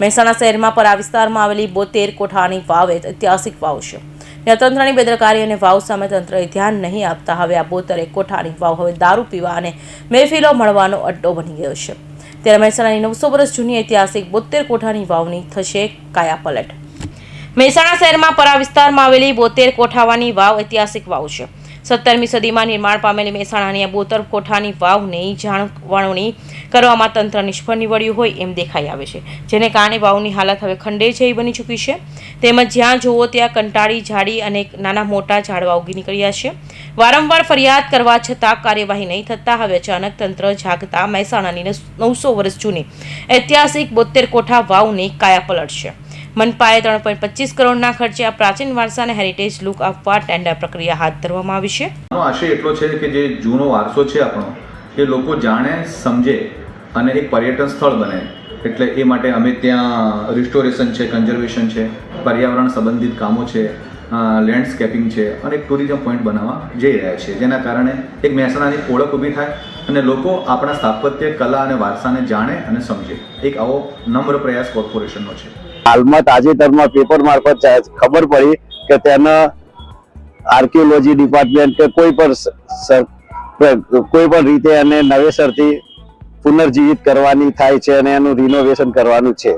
મહેસાણા શહેરમાં પર આ વિસ્તારમાં આવેલી બોતેર કોઠાની વાવ એ ઐતિહાસિક વાવ છે. ત્યાં તંત્રની બેદરકારી અને વાવ સામે તંત્રએ ધ્યાન નહીં આપતા હવે આ બોતેર એક કોઠાની વાવ હવે દારૂ પીવા અને મહેફિલો મળવાનો અડ્ડો બની ગયો છે. ત્યારે મહેસાણાની નવસો વર્ષ જૂની ઐતિહાસિક બોતેર કોઠાની વાવની થશે કાયાપલટ મહેસાણા શહેરમાં પરા વિસ્તારમાં આવેલી બોતેર કોઠાવાની વાવ ઐતિહાસિક વાવ છે. સત્તરમી સદીમાં નિર્માણ પામેલી મહેસાણાની આ બોતર કોઠાની વાવની જાળવણી કરવામાં તંત્ર નિષ્ફળ નીવડ્યું હોય એમ દેખાઈ આવે છે, જેને કારણે વાવની હાલત હવે ખંડે જેવી બની ચૂકી છે. તેમજ જ્યાં જુઓ ત્યાં કંટાળી, ઝાડી અને નાના મોટા ઝાડવા ઉગી નીકળ્યા છે. વારંવાર ફરિયાદ કરવા છતાં કાર્યવાહી નહીં થતાં હવે અચાનક તંત્ર જાગતા મહેસાણાની નવસો વર્ષ જૂની ઐતિહાસિક બોતેર કોઠા વાવની કાયાપલટ છે. મનપાએ ત્રણ પોઈન્ટ પચીસ કરોડના ખર્ચે આ પ્રાચીન વારસાને હેરિટેજ લુક આપવા ટેન્ડર પ્રક્રિયા હાથ ધરવામાં આવી છે. આશય એટલો છે કે જે જૂનો વારસો છે આપણો, એ લોકો જાણે, સમજે અને એક પર્યટન સ્થળ બને. એટલે એ માટે અમે ત્યાં રિસ્ટોરેશન છે કન્ઝર્વેશન છે, પર્યાવરણ સંબંધિત કામો છે લેન્ડસ્કેપિંગ છે અને એક ટુરિઝમ પોઈન્ટ બનાવવા જઈ રહ્યા છે જેના કારણે એક મહેસાણાની ઓળખ ઊભી થાય અને લોકો આપણા સ્થાપત્ય, કલા અને વારસાને જાણે અને સમજે. એક આવો નમ્ર પ્રયાસ કોર્પોરેશનનો છે. હાલમાં તાજેતરમાં પેપર મારફત ખબર પડી કે તેના આર્કિયોલોજી ડિપાર્ટમેન્ટ કે કોઈ પણ કોઈ પણ રીતે એને નવેસરથી પુનર્જીવિત કરવાની થાય છે અને એનું રિનોવેશન કરવાનું છે.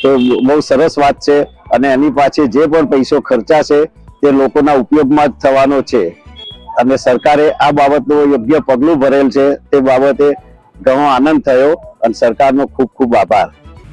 તો બહુ સરસ વાત છે અને એની પાસે જે પણ પૈસો ખર્ચાશે તે લોકોના ઉપયોગમાં જ થવાનો છે. અને સરકારે આ બાબતનું યોગ્ય પગલું ભરેલ છે તે બાબતે ઘણો આનંદ થયો અને સરકારનો ખૂબ ખૂબ આભાર.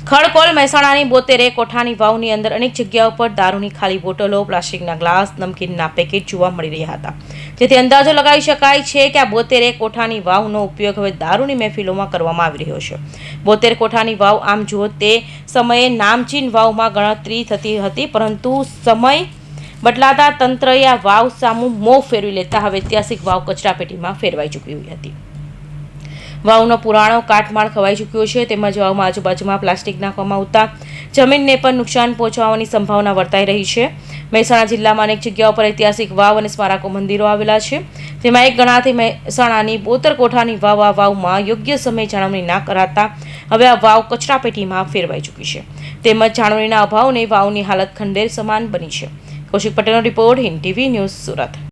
ખડકોલ મહેસાણાની બોતેરે કોઠાની વાવની અંદર અનેક જગ્યાઓ પર દારૂની ખાલી બોટલો, પ્લાસ્ટિકના ગ્લાસ, નમકીનના પેકેટ જોવા મળી રહ્યા હતા. જેથી અંદાજો લગાવી શકાય છે કે આ બોતેરે કોઠાની વાવનો ઉપયોગ હવે દારૂની મહેફિલોમાં કરવામાં આવી રહ્યો છે. બોતેર કોઠાની વાવ આમ જુઓ તે સમયે નામચીન વાવમાં ગણતરી થતી હતી, પરંતુ સમય બદલાતા તંત્રએ આ વાવ સામું મોં ફેરવી લેતા હવે ઐતિહાસિક વાવ કચરાપેટીમાં ફેરવાઈ ચૂકી હતી. વાવનો પુરાણો કાટમાળ ખવાઈ ચૂક્યો છે. તેમજ વાવમાં આજુબાજુમાં પ્લાસ્ટિક નાખવામાં આવતા જમીનને પણ નુકસાન પહોંચવાની સંભાવના વર્તાઈ રહી છે. મહેસાણા જિલ્લામાં અનેક જગ્યાઓ પર ઐતિહાસિક વાવ અને સ્મારકો મંદિરો આવેલા છે. તેમાં એક ગણાતી મહેસાણાની બોતર કોઠાની વાવ, આ વાવમાં યોગ્ય સમયે જાળવણી ના કરાતા હવે આ વાવ કચરાપેટીમાં ફેરવાઈ ચૂકી છે. તેમજ જાળવણીના અભાવને વાવની હાલત ખંડેર સમાન બની છે. કૌશિક પટેલનો report Hind TV news Surat.